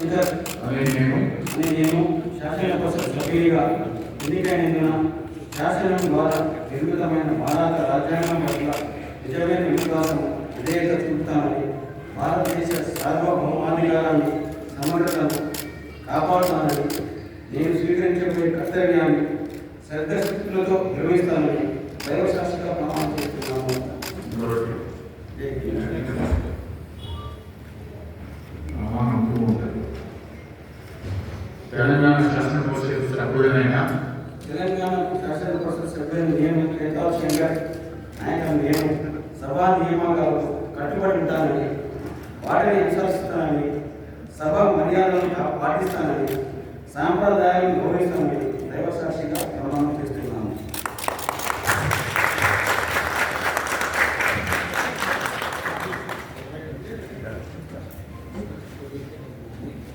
నేను అని నేను శాసన పరిషత్ సభ్యునిగా ఎన్నికైనందున శాసనం ద్వారా నిర్మితమైన భారత రాజ్యాంగం పట్ల నిజమైన విశ్వాసం విధేయత చూపుతానని భారతదేశ సార్వభౌమాధికారాన్ని సమగ్రతను కాపాడుతానని నేను స్వీకరించబోయే కర్తవ్యాన్ని శ్రద్ధశక్తులతో నిర్వహిస్తానని దైవశాస్త్ర ప్రమాణం చేస్తున్నాను తెలంగాణ శాసన పరిషత్ సభ్యుడనైనా తెలంగాణ శాసన పరిషత్ సభ్యులను నియమం యథావశ్యంగా ఆయన నియమం సభా నియామకాలకు కట్టుబడి ఉంటానని వాటిని అనుసరిస్తానని సభ మర్యాదలను పాటిస్తానని సాంప్రదాయాలను గౌరవిస్తానని